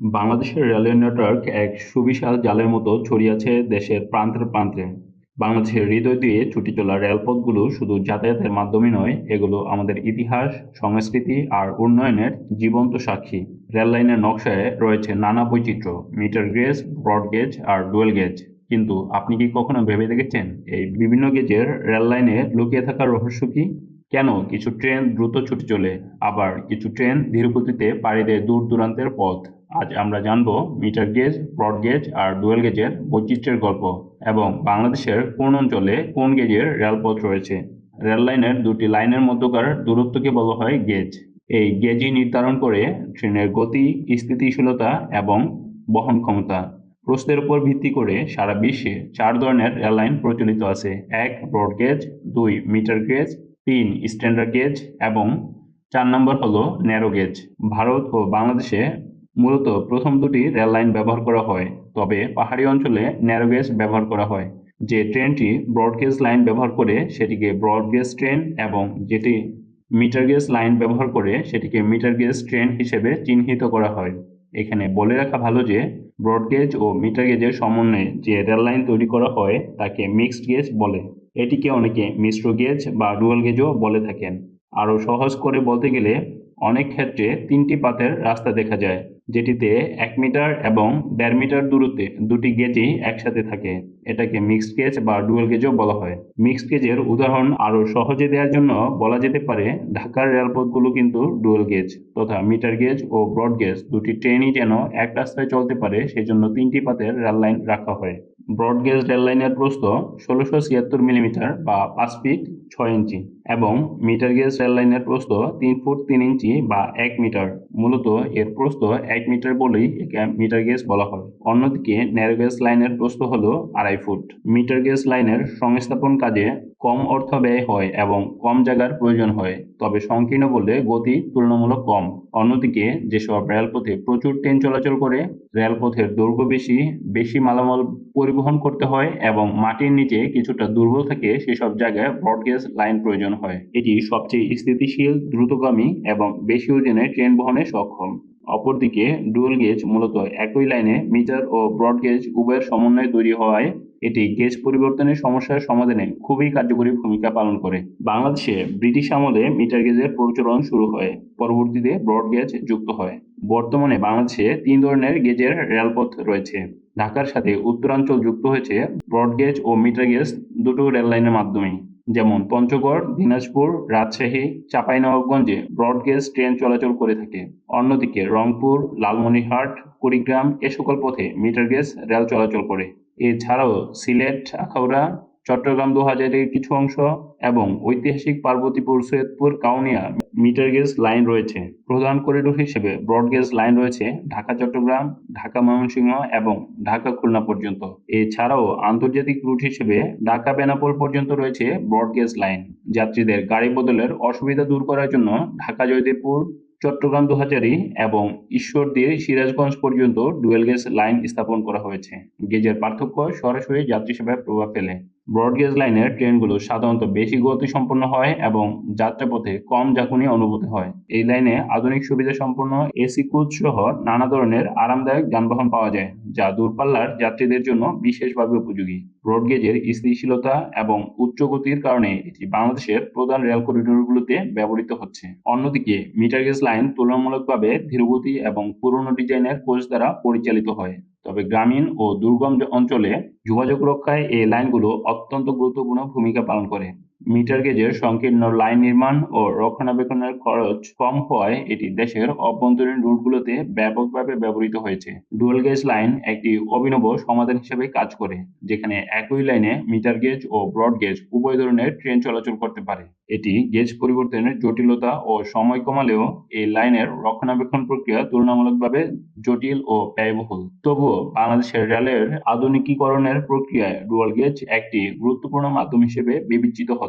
বাংলাদেশের railway network এক সুবিশাল জালের মতো ছড়িয়েছে দেশের প্রান্তে প্রান্তে। বাংলাদেশের হৃদয় দিয়ে ছুটি চলা রেলপথগুলো শুধু যাতায়াতের মাধ্যমই নয়, এগুলো আমাদের ইতিহাস, সংস্কৃতি আর উন্নয়নের জীবন্ত সাক্ষী। রেল লাইনের নকশায় রয়েছে নানা বৈচিত্র্য, মিটার গেজ, ব্রড গেজ আর ডুয়েল গেজ। কিন্তু আপনি কি কখনো ভেবে দেখেছেন এই বিভিন্ন গেজের রেল লাইনে লুকিয়ে থাকা রহস্য কি? কেন কিছু ট্রেন দ্রুত ছুটে চলে, আবার কিছু ট্রেন ধীরগতিতে পাড়ি দেয় দূর দূরান্তের পথ? আজ আমরা জানব মিটার গেজ, ব্রড গেজ আর ডুয়েল গেজের বৈচিত্র্যের গল্প এবং বাংলাদেশের কোন অঞ্চলে কোন গেজের রেলপথ রয়েছে। রেল লাইনের দুটি লাইনের মধ্যকার দূরত্বকে বলা হয় গেজ। এই গেজই নির্ধারণ করে ট্রেনের গতি, স্থিতিশীলতা এবং বহন ক্ষমতা। প্রস্থের উপর ভিত্তি করে সারা বিশ্বে চার ধরনের রেললাইন প্রচলিত আছে: এক ব্রড গেজ, দুই মিটার গেজ, তিন স্ট্যান্ডার্ড গেজ এবং চার নম্বর হলো ন্যারো গেজ। ভারত ও বাংলাদেশে মূলত প্রথম দুটি রেল লাইন ব্যবহার করা হয়, তবে পাহাড়ি অঞ্চলে ন্যারো গেজ ব্যবহার করা হয়। যে ট্রেনটি ব্রড গেজ লাইন ব্যবহার করে সেটিকে ব্রড গেজ ট্রেন এবং যেটি মিটার গেজ লাইন ব্যবহার করে সেটিকে মিটার গেজ ট্রেন হিসেবে চিহ্নিত করা হয়। এখানে বলে রাখা ভালো যে ব্রড গেজ ও মিটার গেজের সমন্বয়ে যে রেল লাইন তৈরি করা হয় তাকে মিক্সড গেজ বলে। এটিকে অনেকে মিশ্র গেজ বা ডুয়াল গেজও বলে থাকেন। আরও সহজ করে বলতে গেলে অনেক ক্ষেত্রে তিনটি পাতের রাস্তা দেখা যায়, যেটিতে এক মিটার এবং দেড় মিটার দূরত্বে দুটি গেজই একসাথে থাকে। এটাকে মিক্সড গেজ বা ডুয়েল গেজও বলা হয়। মিক্সড গেজের উদাহরণ আরও সহজে দেওয়ার জন্য বলা যেতে পারে ঢাকার রেলপথগুলো কিন্তু ডুয়েল গেজ তথা মিটার গেজ ও ব্রড গেজ দুটি ট্রেনই যেন এক রাস্তায় চলতে পারে সেজন্য তিনটি পাতের রেল লাইন রাখা হয়। ব্রড গেজ রেল লাইনের প্রস্থ ষোলোশো ছিয়াত্তর মিলিমিটার বা পাঁচ ফিট ছয় ইঞ্চি এবং মিটার গেজ রেল লাইনের প্রস্থ তিন ফুট তিন ইঞ্চি বা এক মিটার। মূলত এর প্রস্থ এক মিটার বলেই একে মিটার গেজ বলা হয়। অন্যদিকে ন্যারো গেজ লাইনের প্রস্থ হল আড়াই ফুট। মিটার গেজ লাইনের সংস্থাপন কাজে কম অর্থ ব্যয় হয় এবং কম জায়গার প্রয়োজন হয়, তবে সংকীর্ণ বলে গতি তুলনামূলক কম। অন্যদিকে যেসব রেলপথে প্রচুর ট্রেন চলাচল করে, রেলপথের দৈর্ঘ্য বেশি, বেশি মালামাল পরিবহন করতে হয় এবং মাটির নিচে কিছুটা দুর্বল থাকে সেসব জায়গায় ব্রডগেজ লাইন প্রয়োজন হয়। এটি সবচেয়ে স্থিতিশীল, দ্রুতগামী এবং বেশি ওজনের ট্রেন বহনে সক্ষম। অপরদিকে ডুয়াল গেজ মূলত একই লাইনে মিটার ও ব্রড গেজ উভয়ের সমন্বয়ে তৈরি হওয়ায় এটি গেজ পরিবর্তনের সমস্যার সমাধানে খুবই কার্যকরী ভূমিকা পালন করে। বাংলাদেশে ব্রিটিশ আমলে মিটার গেজের প্রচলন শুরু হয়, পরবর্তীতে ব্রড গেজ যুক্ত হয়। বর্তমানে বাংলাদেশে তিন ধরনের গেজের রেলপথ রয়েছে। ঢাকার সাথে উত্তরাঞ্চল যুক্ত হয়েছে ব্রড গেজ ও মিটার গেজ দুটো রেল লাইনের মাধ্যমেই। যেমন পঞ্চগড়, দিনাজপুর, রাজশাহী, চাঁপাইনবাবগঞ্জে ব্রডগেজ ট্রেন চলাচল করে থাকে। অন্যদিকে রংপুর, লালমনিহাট কুড়িগ্রাম এ সকল পথে মিটার গেজ রেল চলাচল করে। এছাড়াও সিলেট, আখাউড়া, চট্টগ্রাম দোহাজারীর কিছু অংশ এবং ঐতিহাসিক Parbatipur Saidpur Kaunia metre gauge line রয়েছে। প্রধান করিডোর হিসেবে ব্রড গেজ লাইন রয়েছে ঢাকা চট্টগ্রাম, ঢাকা ময়মনসিংহ এবং ঢাকা খুলনা পর্যন্ত। এছাড়াও আন্তর্জাতিক রুট হিসেবে ঢাকা বেনাপোল পর্যন্ত রয়েছে ব্রড গেজ লাইন। যাত্রীদের গাড়ি বদলের অসুবিধা দূর করার জন্য ঢাকা জয়দেবপুর, চট্টগ্রাম দোহাজারী এবং ঈশ্বরদীর সিরাজগঞ্জ পর্যন্ত ডুয়েল গেজ লাইন স্থাপন করা হয়েছে। গেজের পার্থক্য সরাসরি যাত্রী সেবায় প্রভাব ফেলে। ব্রড গেজ লাইনের ট্রেনগুলো সাধারণত বেশি গতি সম্পন্ন হয় এবং যাত্রাপথে কম ঝাঁকুনি অনুভূত হয়। এই লাইনে আধুনিক সুবিধা সম্পন্ন এসি কোচ সহ নানা ধরনের আরামদায়ক যানবাহন পাওয়া যায়, যা দূরপাল্লার যাত্রীদের জন্য বিশেষভাবে উপযোগী। ব্রডগেজের স্থিতিশীলতা এবং উচ্চ গতির কারণে এটি বাংলাদেশের প্রধান রেল করিডোরগুলোতে ব্যবহৃত হচ্ছে। অন্যদিকে মিটার গেজ লাইন তুলনামূলকভাবে ধীরগতি এবং পুরনো ডিজাইনের কোচ দ্বারা পরিচালিত হয়। তবে গ্রামীণ ও দুর্গম অঞ্চলে যোগাযোগ রক্ষায় এই লাইনগুলো অত্যন্ত গুরুত্বপূর্ণ ভূমিকা পালন করে। মিটার গেজের সংকীর্ণ লাইন নির্মাণ ও রক্ষণাবেক্ষণের খরচ কম হওয়ায় এটি দেশের অভ্যন্তরীণ রুটগুলোতে ব্যাপকভাবে ব্যবহৃত হয়েছে। ডুয়াল গেজ লাইন একটি অভিনব সমাধান হিসেবে কাজ করে, যেখানে একই লাইনে মিটার গেজ ও ব্রড গেজ উভয় ধরনের ট্রেন চলাচল করতে পারে। এটি গেজ পরিবর্তনের জটিলতা ও সময় কমালেও এই লাইনের রক্ষণাবেক্ষণ প্রক্রিয়া তুলনামূলকভাবে জটিল ও ব্যয়বহুল। তবুও বাংলাদেশের রেলের আধুনিকীকরণের প্রক্রিয়ায় ডুয়াল গেজ একটি গুরুত্বপূর্ণ মাধ্যম হিসেবে বিবেচিত হচ্ছে।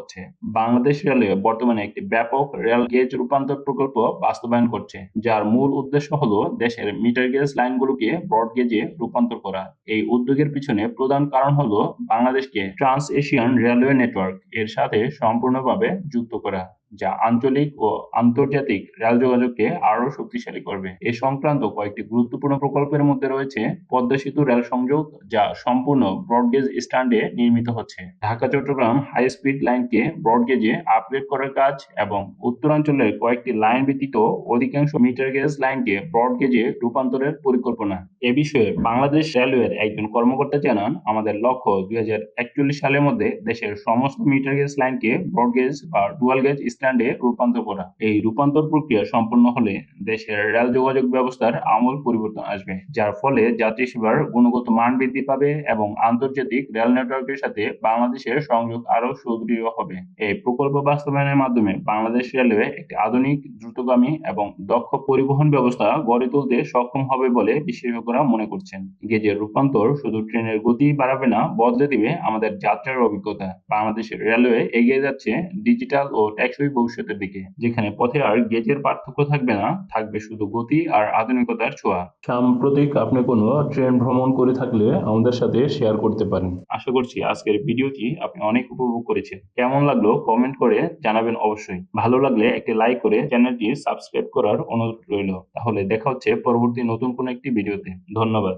বাংলাদেশ রেলওয়ে বর্তমানে একটি ব্যাপক রেল গেজ রূপান্তর প্রকল্প বাস্তবায়ন করছে, যার মূল উদ্দেশ্য হল দেশের মিটার গেজ লাইনগুলোকে ব্রড গেজে রূপান্তর করা। এই উদ্যোগের পিছনে প্রধান কারণ হল বাংলাদেশকে ট্রান্স এশিয়ান রেলওয়ে নেটওয়ার্ক এর সাথে সম্পূর্ণভাবে যুক্ত করা। যা আঞ্চলিক ও আন্তর্জাতিক রেল যোগাযোগকে আরও শক্তিশালী করবে। এ সংক্রান্ত কয়েকটি গুরুত্বপূর্ণ প্রকল্পের মধ্যে রয়েছে পদ্মা সেতু রেল সংযোগ, যা সম্পূর্ণ ব্রডগেজ স্ট্যান্ডে নির্মিত হচ্ছে। ঢাকা, চট্টগ্রাম হাই স্পিড লাইনকে ব্রডগেজে আপগ্রেড করার কাজ এবং উত্তরাঞ্চলের কয়েকটি লাইন ব্যতীত অধিকাংশ মিটার গেজ লাইনকে ব্রডগেজে রূপান্তরের পরিকল্পনা। এ বিষয়ে বাংলাদেশ রেলওয়ের একজন কর্মকর্তা জানান, আমাদের লক্ষ্য দুই হাজার একচল্লিশ সালের মধ্যে দেশের সমস্ত মিটার গেজ লাইনকে ব্রডগেজ বা ডুয়াল গেজ স্ট্যান্ডে রূপান্তর করা। এই রূপান্তর প্রক্রিয়া সম্পন্ন হলে দেশের রেল যোগাযোগ ব্যবস্থার আমূল পরিবর্তন আসবে, যার ফলে যাত্রী সেবার গুণগত মান বৃদ্ধি পাবে এবং আন্তর্জাতিক রেল নেটওয়ার্কের সাথে বাংলাদেশের সংযোগ আরও সুদৃঢ় হবে। এই প্রকল্প বাস্তবায়নের মাধ্যমে বাংলাদেশ রেলওয়ে একটি আধুনিক, দ্রুতগামী এবং দক্ষ পরিবহন ব্যবস্থা গড়ে তুলতে সক্ষম হবে বলে বিশেষজ্ঞরা মনে করছেন। গেজের রূপান্তর শুধু ট্রেনের গতি বাড়াবে না, বদলে দিবে আমাদের যাত্রার অভিজ্ঞতা। বাংলাদেশের রেলওয়ে এগিয়ে যাচ্ছে ডিজিটাল ও টেকসই ভবিষ্যতের দিকে যেখানে পথে আর গেজের পার্থক্য থাকবে না থাকবে শুধু গতি আর আধুনিকতার ছোঁয়া। সাম্প্রতিক আপনি কোনো ট্রেন ভ্রমণ করে থাকলে আমাদের সাথে শেয়ার করতে পারেন। আশা করছি আজকের ভিডিওটি আপনি অনেক উপভোগ করেছেন। কেমন লাগল কমেন্ট করে জানাবেন অবশ্যই। ভালো লাগলে একটি লাইক করে চ্যানেলটি সাবস্ক্রাইব করার অনুরোধ রইল। তাহলে দেখা হচ্ছে পরবর্তী নতুন কোনো একটি ভিডিওতে। ধন্যবাদ।